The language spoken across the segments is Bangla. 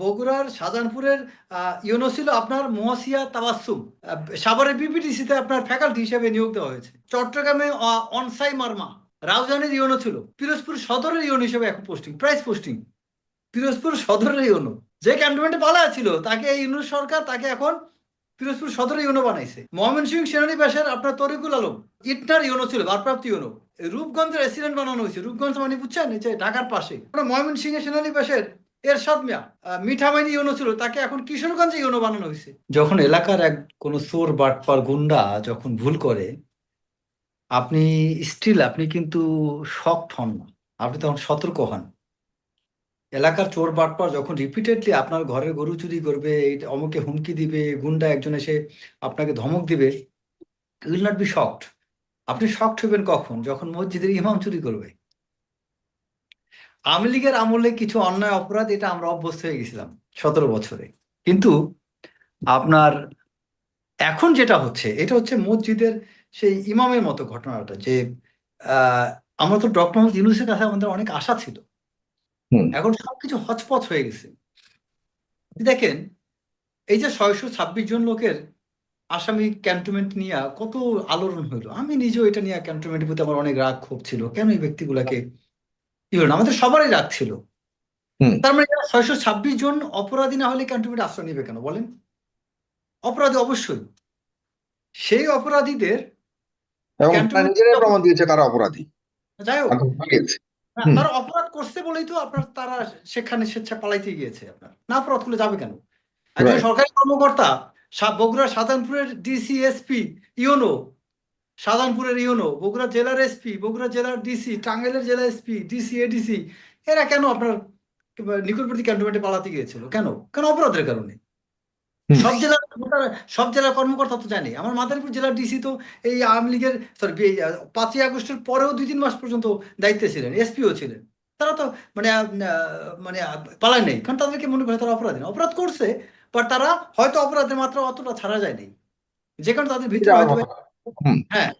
বগুড়ার শাহজাহানপুরের ইউনো ছিল আপনার মহাসিয়া তাবাসুম সাভারের বিপিডিসিতে আপনার ফ্যাকাল্টি হিসেবে নিয়োগ দেওয়া হয়েছে। চট্টগ্রামে অনসাই মার্মা রাউজানের ইউনো ছিল। পিরোজপুর সদরের ইউনো হিসেবে এখন পোস্টিং প্রাইস পোস্টিং পিরোজপুর সদরের ইউনো, যে ক্যান্টনমেন্টে পালা ছিল, তাকে এই ইউনো সরকার তাকে এখন পিরোজপুর সদরের ইউনো বানাইছে। ময়মনসিংহ সেনানিবাসের আপনার তরিকুল আলম, ইটনার ইউনো ছিল, ভারপ্রাপ্ত ইউনো। রূপগঞ্জের রেসিডেন্ট বানানো হয়েছে। রূপগঞ্জ মানে বুঝছেন যে ঢাকার পাশে। ময়মনসিংহ সেনানিবাসের এরশাদ মিয়া মিঠামাইনি ইউনো ছিল, তাকে এখন কিশোরগঞ্জে ইউনো বানানো হয়েছে। যখন এলাকার এক কোন চোর বাটপার গুন্ডা যখন ভুল করে, আপনি স্টিল আপনি কিন্তু শকড হন না। আপনি তখন সতর্ক হন। এলাকার চোর বাটপার যখন রিপিটেডলি আপনার ঘরের গরু চুরি করবে অমুকে হুমকি দিবে, গুন্ডা একজন এসে আপনাকে ধমক দিবে উইল নট বি শকড আপনি শকড হবেন কখন? যখন মসজিদের ইমাম চুরি করবে। আওয়ামী লীগের আমলে কিছু অন্যায় অপরাধ এটা আমরা অভ্যস্ত হয়ে গেছিলাম সতেরো বছরে। কিন্তু আপনার এখন যেটা হচ্ছে এটা হচ্ছে মসজিদের সেই ইমামের মতো ঘটনাটা যে আহ, আমরা তো ডক্টর মোহাম্মদ ইউনুসের কাছে আমাদের অনেক আশা ছিল। এখন সবকিছু হচপচ হয়ে গেছে। দেখেন এই যে ছয়শো ছাব্বিশ জন লোকের আসামি ক্যান্টনমেন্ট নিয়ে কত আলোড়ন হইল আমি নিজেও এটা নিয়ে ক্যান্টনমেন্টের প্রতি আমার অনেক রাগ ক্ষোভ ছিল। কেন এই ব্যক্তিগুলাকে ই আমাদের সবারই রাগ ছিল। তার মানে ছয়শো ছাব্বিশ জন অপরাধী না হলে ক্যান্টনমেন্ট আশ্রয় নেবে কেন বলেন? অপরাধী অবশ্যই। সেই অপরাধীদের প্রমাণ দিয়েছে অপরাধী। যাই হোক। তারা অপরাধ করছে বলেই তো আপনার তারা সেখানে স্বেচ্ছা পালাইতে গিয়েছে আপনার। না অপরাধ করলে যাবে কেন? একজন সরকারি কর্মকর্তা বগুড়া সাধারণপুরের ডিসি এসপি ইউনো সাধারণপুরের ইউনো বগুড়া জেলার এসপি বগুড়া জেলার ডিসি টাঙ্গাইলের জেলা এসপি ডিসি এডিসি এরা কেন আপনার নিকটবর্তী ক্যান্টনমেন্টে পালাতে গিয়েছিল? কেন? কেন অপরাধের কারণে? সব জেলার সব জেলার কর্মকর্তা তো জানে। আমার মাদারীপুর জেলার ডিসি তো এই আওয়ামী লীগের সরি পাঁচই আগস্টের পরেও দুই তিন মাস পর্যন্ত দায়িত্বে ছিলেন এসপিও ছিলেন। তারা তো মানে মানে পালায় নেই। কারণ তাদেরকে মনে করে তারা অপরাধী। অপরাধ করছে বাট তারা হয়তো অপরাধের মাত্রা অতটা ছাড়া যায়নি। যে কারণে তাদের ভিতরে হয়তো। হ্যাঁ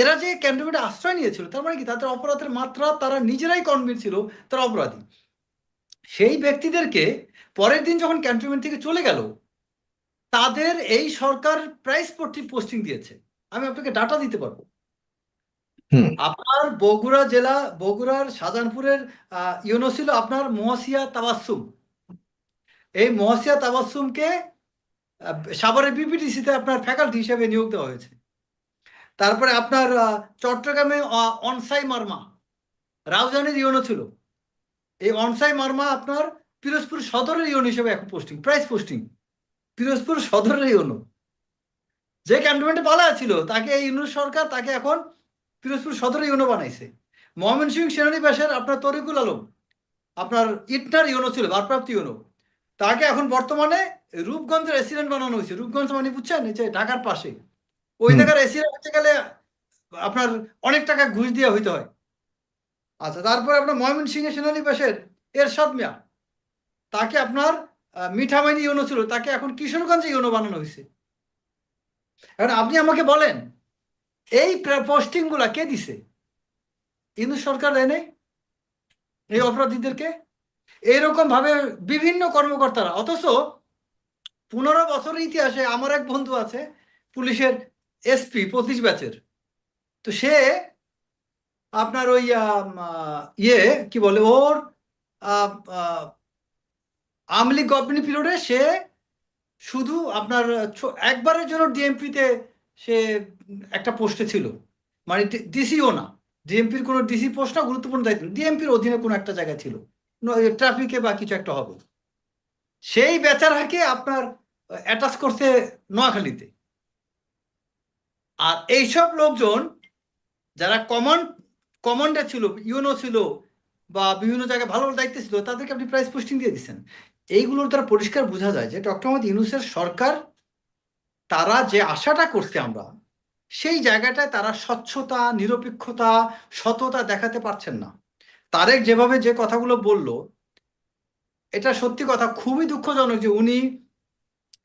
এরা যে ক্যান্টনমেন্টে আশ্রয় নিয়েছিল তার মানে কি? তাদের অপরাধের মাত্রা তারা নিজেরাই কনভিন্স ছিল তারা অপরাধী। সেই ব্যক্তিদেরকে পরের দিন যখন ক্যান্টনমেন্ট থেকে চলে গেল তাদের এই সরকার প্রাইস পোস্টিং দিয়েছে। আমি আপনাকে ডাটা দিতে পারব। আপনার বগুড়া জেলা বগুড়ার শাহজাহানপুরের ইউনো ছিল আপনার মহাসিয়া তাবাসুম এই মহাসিয়া তাবাসুমকে সাভারের বিপিডিসিতে আপনার ফ্যাকাল্টি হিসেবে নিয়োগ দেওয়া হয়েছে। তারপরে আপনার চট্টগ্রামে অনসাই মার্মা রাউজানের ইউনো ছিল। এই অনসাই মার্মা আপনার পিরোজপুর সদরের ইউনো হিসেবে এখন পোস্টিং প্রাইস পোস্টিং পিরোজপুর সদরের ইউনো যে ক্যান্টনমেন্টে পালা ছিল, তাকে এই ইউনো সরকার তাকে এখন পিরোজপুর সদরের ইউনো বানাইছে। ময়মনসিংহ সেনানিবাসের আপনার তরিকুল আলম, আপনার ইটনার ইউনো ছিল, ভারপ্রাপ্ত ইউনো তাকে এখন বর্তমানে রূপগঞ্জের রেসিডেন্ট বানানো হয়েছে। রূপগঞ্জ মানে বুঝছেন যে ঢাকার পাশে। ওই। জায়গার রেসিডেন্ট হতে গেলে আপনার অনেক টাকা ঘুষ দিয়ে হইতে হয়। আচ্ছা তারপরে আপনার ময়মনসিংহ সেনানিবাসের এরশাদ মিয়া তাকে আপনার মিঠামাইনি ইউনো ছিল তাকে এখন কিশোরগঞ্জে ইউনো বানানো হয়েছে এখন আপনি আমাকে বলেন এই পোস্টিংগুলা কে দিছে? ইন্দু সরকার দেয় নেই এই অপরাধীদেরকে? এইরকম ভাবে বিভিন্ন কর্মকর্তারা অথচ পনেরো বছরের ইতিহাসে আমার এক বন্ধু আছে পুলিশের এসপি পঁচিশ ব্যাচের তো সে আপনার ওই ইয়ে কি বলে ওর লীগ গভর্নমেন্ট পিরিয়ডে সে শুধু আপনার একবারের জন্য ডিএমপিতে সে একটা পোস্টে ছিল। মানে ডিসিও না। ডিএমপির কোনো ডিসি পোস্ট না, গুরুত্বপূর্ণ দায়িত্ব। ডিএমপির অধীনে কোনো একটা জায়গায় ছিল। ট্রাফিকে বা কিছু একটা হবে। সেই বেচারাকে আপনার অ্যাটাচ করছে নোয়াখালীতে। আর এইসব লোকজন যারা কমান্ড কমান্ডে ছিল ইউনো ছিল বা বিভিন্ন জায়গায় ভালো ভালো দায়িত্বে ছিল, তাদেরকে আপনি প্রাইস পোস্টিং দিয়ে দিচ্ছেন। এইগুলোর দ্বারা পরিষ্কার বোঝা যায় যে ডক্টর মোহাম্মদ ইউনুসের সরকার, তারা যে আশাটা করছে আমরা, সেই জায়গাটায় তারা স্বচ্ছতা, নিরপেক্ষতা, সততা দেখাতে পারছেন না। তারেক যেভাবে যে কথাগুলো বলল, এটা সত্যি কথা, খুবই দুঃখজনক যে উনি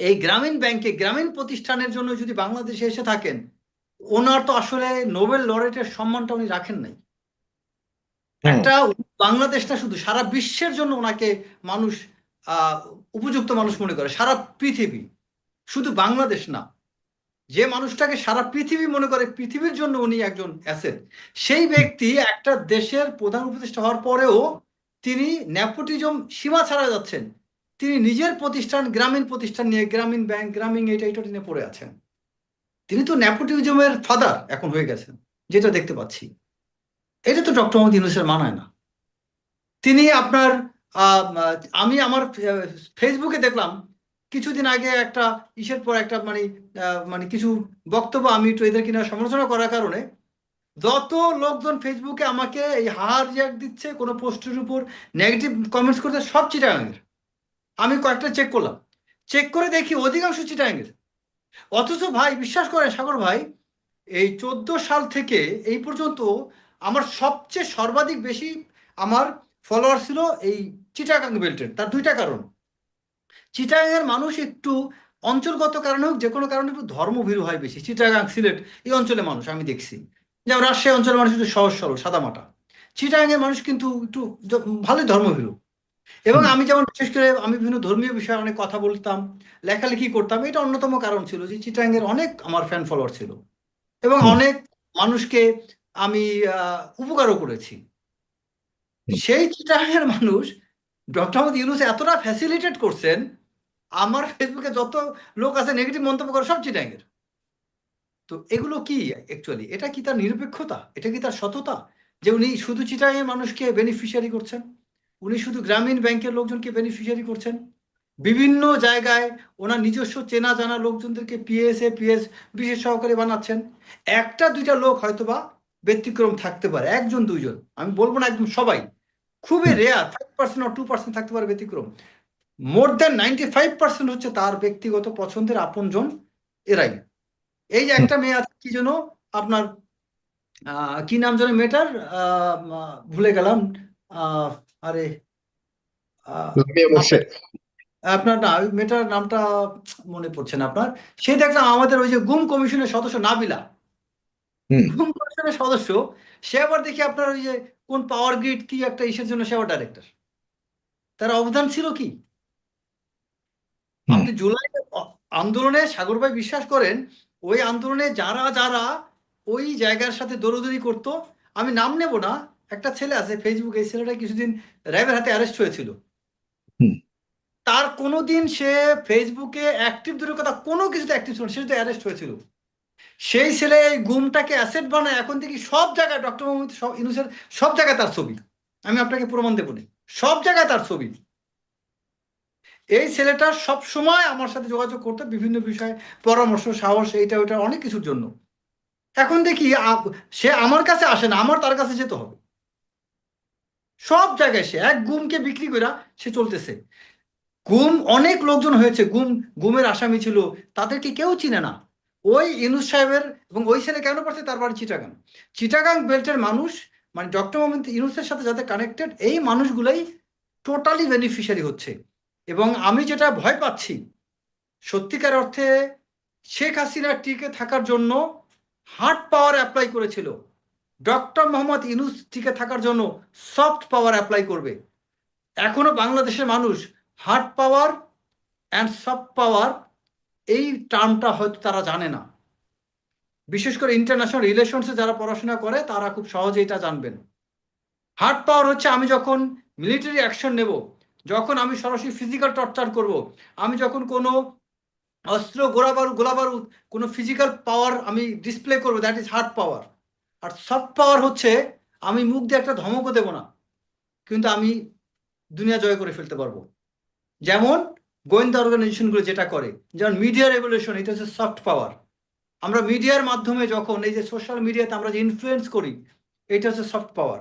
এই গ্রামীণ ব্যাংকে, গ্রামীণ প্রতিষ্ঠানের জন্য যদি বাংলাদেশে এসে থাকেন ওনার তো আসলে নোবেল লরেটের সম্মানটা উনি রাখেন নাই। একটা বাংলাদেশ না শুধু সারা বিশ্বের জন্য ওনাকে মানুষ আহ, উপযুক্ত মানুষ মনে করে সারা পৃথিবী। শুধু বাংলাদেশ না যে মানুষটাকে সারা পৃথিবী মনে করে পৃথিবীর জন্য উনি একজন অ্যাসেট। সেই ব্যক্তি একটা দেশের প্রধান উপদেষ্টা হওয়ার পরেও তিনি নেপোটিজম সীমা ছাড়া যাচ্ছেন। তিনি নিজের প্রতিষ্ঠান গ্রামীণ প্রতিষ্ঠান নিয়ে গ্রামীণ ব্যাংক গ্রামীণ এইটা এটা নিয়ে পড়ে আছেন। তিনি তো নেপোটিজমের ফাদার এখন হয়ে গেছেন, যেটা দেখতে পাচ্ছি। এটা তো ডক্টর মোহাম্মদ ইউনুসের মানায় না। তিনি আপনার আমি আমার ফেসবুকে দেখলাম, কিছুদিন আগে একটা ইসের পর একটা মানে মানে কিছু বক্তব্য আমি একটু এদের কিনা সমালোচনা করার কারণে, যত লোকজন ফেসবুকে আমাকে এই হার রিয়াক্ট দিচ্ছে, কোনো পোস্টের উপর নেগেটিভ কমেন্টস করতে সব চিটাগাঙের আমি কয়েকটা চেক করলাম। চেক করে দেখি অধিকাংশ চিটাগাঙের অথচ ভাই, বিশ্বাস করেন সাগর ভাই, এই চোদ্দ সাল থেকে এই পর্যন্ত আমার সবচেয়ে সর্বাধিক বেশি আমার ফলোয়ার ছিল এই চিটাগাং বেল্টের তার দুইটা কারণ। চিটাগাংয়ের মানুষ একটু অঞ্চলগত কারণে হোক যে কোনো কারণে একটু ধর্মভীরু হয় বেশি। চিটাগাং সিলেট, এই অঞ্চলের মানুষ, আমি দেখছি। যেমন রাজশাহী অঞ্চলের মানুষ একটু সহজ সরল, সাদামাটা। চিটাগাংয়ের মানুষ কিন্তু একটু ভালোই ধর্মভীরু এবং আমি যেমন বিশেষ করে আমি বিভিন্ন ধর্মীয় বিষয়ে অনেক কথা বলতাম লেখালেখি করতাম এটা অন্যতম কারণ ছিল যে চিটাগাংয়ের অনেক আমার ফ্যান ফলোয়ার ছিল এবং অনেক মানুষকে আমি উপকারও করেছি। সেই চিটাগাংয়ের মানুষ ডক্টর মোহাম্মদ ইউনুস এতটা ফ্যাসিলিটেট করছেন আমার ফেসবুকে যত লোক আছে নেগেটিভ মন্তব্য করে সব চিটাগাংয়ের তো এগুলো কি অ্যাকচুয়ালি এটা কি তার নিরপেক্ষতা? এটা কি তার সততা? যে উনি শুধু চিটাগাংয়ের মানুষকে বেনিফিশিয়ারি করছেন? উনি শুধু গ্রামীণ ব্যাংকের লোকজনকে বেনিফিশিয়ারি করছেন। বিভিন্ন জায়গায় ওনার নিজস্ব চেনা জানা লোকজনদেরকে পিএসএ পিএস বিশেষ সহকারী বানাচ্ছেন। একটা দুইটা লোক হয়তোবা ব্যতিক্রম থাকতে পারে একজন দুইজন আমি বলব না একদম সবাই। খুবই rare five percent two percent থাকতে পারে ব্যতিক্রম। More than ninety five percent হচ্ছে তার ব্যক্তিগত পছন্দের আপনজন এরাই। এই যে একটা মেয়ে আছে কি যেন আপনার আহ, কি নাম যেন মেয়েটার? ভুলে গেলাম। আহ, আরে আপনার না মেয়েটার নামটা মনে পড়ছে না আপনার। সে দেখলাম আমাদের ওই যে গুম কমিশনের সদস্য নাবিলা। গুম কমিশনের সদস্য সে আবার দেখি আপনার ওই যে কোন পাওয়ার গ্রিড কি একটা ইসের জন্য সে আবার ডাইরেক্টর তার অবদান ছিল কি? আপনি জুলাই আন্দোলনে সাগর ভাই বিশ্বাস করেন ওই আন্দোলনে যারা যারা ওই জায়গার সাথে দৌড়দৌড়ি করতো আমি নাম নেব না একটা ছেলে আছে ফেসবুকে এই ছেলেটা কিছুদিন র্যাবের হাতে অ্যারেস্ট হয়েছিল। তার কোনোদিন সে ফেসবুকে অ্যাক্টিভ দূরের কথা কোনো কিছুতে অ্যাক্টিভ ছিল না, সে তো অ্যারেস্ট হয়েছিল। সেই ছেলে এই গুমটাকে অ্যাসেট বানায় এখন থেকে সব জায়গায় ডক্টর মোহাম্মদ সব ইউনুসের সব জায়গায় তার ছবি। আমি আপনাকে প্রমাণ দেবো সব জায়গায় তার ছবি। এই ছেলেটা সব সময় আমার সাথে যোগাযোগ করতে বিভিন্ন বিষয়ে পরামর্শ সাহস এইটা ওইটা অনেক কিছুর জন্য। এখন দেখি সে আমার কাছে আসে না আমার তার কাছে যেতে হবে। সব জায়গায় সে, এক গুমকে বিক্রি করে সে চলতেছে। গুম, অনেক লোকজন হয়েছে, গুম, গুমের আসামি ছিল, তাদেরকে কেউ চিনে না। ওই ইনুস সাহেবের এবং ওই ছেলে কেন পড়ছে তার বাড়ি চিটাগাং। চিটাগাং বেল্টের মানুষ মানে ডক্টর মোহাম্মদ ইনুসের সাথে যাতে কানেক্টেড এই মানুষগুলাই টোটালি বেনিফিশিয়ারি হচ্ছে। এবং আমি যেটা ভয় পাচ্ছি, সত্যিকার অর্থে শেখ হাসিনা টিকে থাকার জন্য হার্ড পাওয়ার অ্যাপ্লাই করেছিল। ডক্টর মোহাম্মদ ইনুস টিকে থাকার জন্য সফট পাওয়ার অ্যাপ্লাই করবে। এখনও বাংলাদেশের মানুষ hard power and soft power এই টার্মটা হয়তো তারা জানে না। বিশেষ করে ইন্টারন্যাশনাল রিলেশনসে যারা পড়াশোনা করে, তারা খুব সহজে এটা জানবেন। হার্ড পাওয়ার হচ্ছে আমি যখন মিলিটারি অ্যাকশন নেব, যখন আমি সরাসরি ফিজিক্যাল টর্চার করব, আমি যখন কোনো অস্ত্র গোলাবারুদ গোলাবারুদ কোনো ফিজিক্যাল পাওয়ার আমি ডিসপ্লে করব দ্যাট ইজ হার্ড পাওয়ার আর সফট পাওয়ার হচ্ছে আমি মুখ দিয়ে একটা ধমকও দেবো না, কিন্তু আমি দুনিয়া জয় করে ফেলতে পারব। যেমন গোয়েন্দা অর্গানাইজেশনগুলো যেটা করে, যেমন মিডিয়া রেগুলেশন এটা হচ্ছে সফট পাওয়ার আমরা মিডিয়ার মাধ্যমে যখন এই যে সোশ্যাল মিডিয়াতে আমরা যে ইনফ্লুয়েন্স করি, এটা হচ্ছে সফট পাওয়ার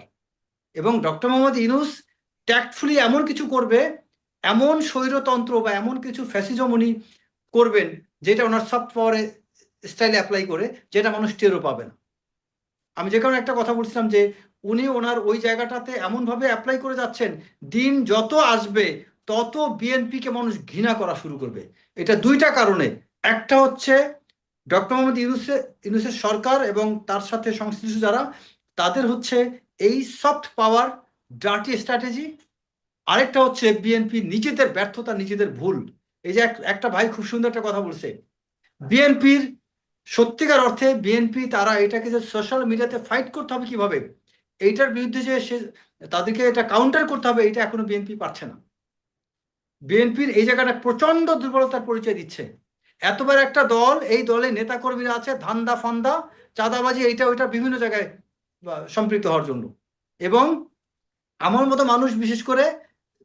এবং ডক্টর মোহাম্মদ ইনুস ট্যাক্টফুলি এমন কিছু করবে, এমন স্বৈরতন্ত্র বা এমন কিছু ফ্যাসিজম উনি করবেন, যেটা ওনার সফট পাওয়ারে স্টাইলে অ্যাপ্লাই করে, যেটা মানুষ টেরও পাবে না। আমি যে কারণে একটা কথা বলছিলাম যে উনি ওনার ওই জায়গাটাতে এমনভাবে অ্যাপ্লাই করে যাচ্ছেন, দিন যত আসবে, তত বিএনপিকে মানুষ ঘৃণা করা শুরু করবে। এটা দুইটা কারণে। একটা হচ্ছে ডক্টর মোহাম্মদ ইউনুসের ইউনুসের সরকার এবং তার সাথে সংশ্লিষ্ট যারা, তাদের হচ্ছে এই সফট পাওয়ার ডার্টি স্ট্র্যাটেজি আরেকটা হচ্ছে বিএনপি নিজেদের ব্যর্থতা, নিজেদের ভুল। এই যে এক- একটা ভাই খুব সুন্দর একটা কথা বলছে। বিএনপির সত্যিকার অর্থে বিএনপি তারা এটাকে যে সোশ্যাল মিডিয়াতে ফাইট করতে হবে কীভাবে? এইটার বিরুদ্ধে যে সে, তাদেরকে এটা কাউন্টার করতে হবে এটা এখনও বিএনপি পারছে না। বিএনপির এই জায়গাটা প্রচণ্ড দুর্বলতার পরিচয় দিচ্ছে। এতবার একটা দল, এই দলে নেতাকর্মীরা আছে, ধান্দা ফান্দা, চাঁদাবাজি, এইটা ওইটা বিভিন্ন জায়গায় সম্পৃক্ত হওয়ার জন্য। এবং আমার মতো মানুষ, বিশেষ করে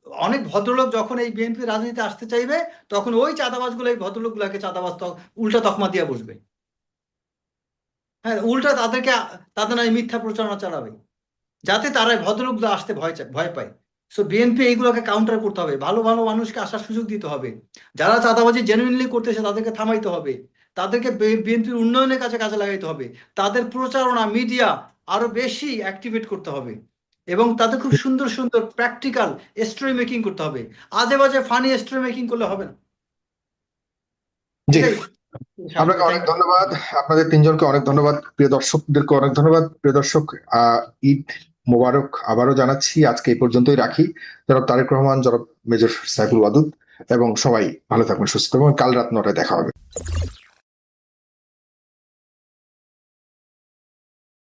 অনেক ভদ্রলোক যখন এই বিএনপি রাজনীতিতে আসতে চাইবে, তখন ওই চাঁদাবাজগুলো, এই ভদ্রলোকগুলোকে চাঁদাবাজ উল্টা তকমা দিয়ে বসবে। হ্যাঁ উল্টা তাদেরকে তাদের নয় মিথ্যা প্রচারণা চালাবে। যাতে তারা এই ভদ্রলোকগুলো আসতে ভয় ভয় পায়। সো বিএনপি এইগুলোকে কাউন্টার করতে হবে। ভালো ভালো মানুষকে আসার সুযোগ দিতে হবে। যারা চাঁদাবাজি জেনুইনলি করতেছে তাদেরকে থামাইতে হবে। তাদেরকে বিএনপির উন্নয়নের কাছে কাজে লাগাইতে হবে। তাদের প্রচারণা মিডিয়া আরও বেশি অ্যাক্টিভেট করতে হবে। এবং তাদের খুব সুন্দর সুন্দর প্র্যাকটিক্যাল স্টোরি মেকিং করতে হবে। আজে বাজে ফানি স্টোরি মেকিং করলে হবে না। আপনাকে অনেক ধন্যবাদ। আপনাদের তিনজনকে অনেক ধন্যবাদ। প্রিয় দর্শকদেরকে অনেক ধন্যবাদ। প্রিয় দর্শক আহ, ঈদ মোবারক আবারও জানাচ্ছি। আজকে এই পর্যন্তই রাখি। জনাব তারেক রহমান জনাব মেজর সাইফুল ওয়াদুদ এবং সবাই ভালো থাকবেন সুস্থ এবং কাল রাত নটায় দেখা হবে।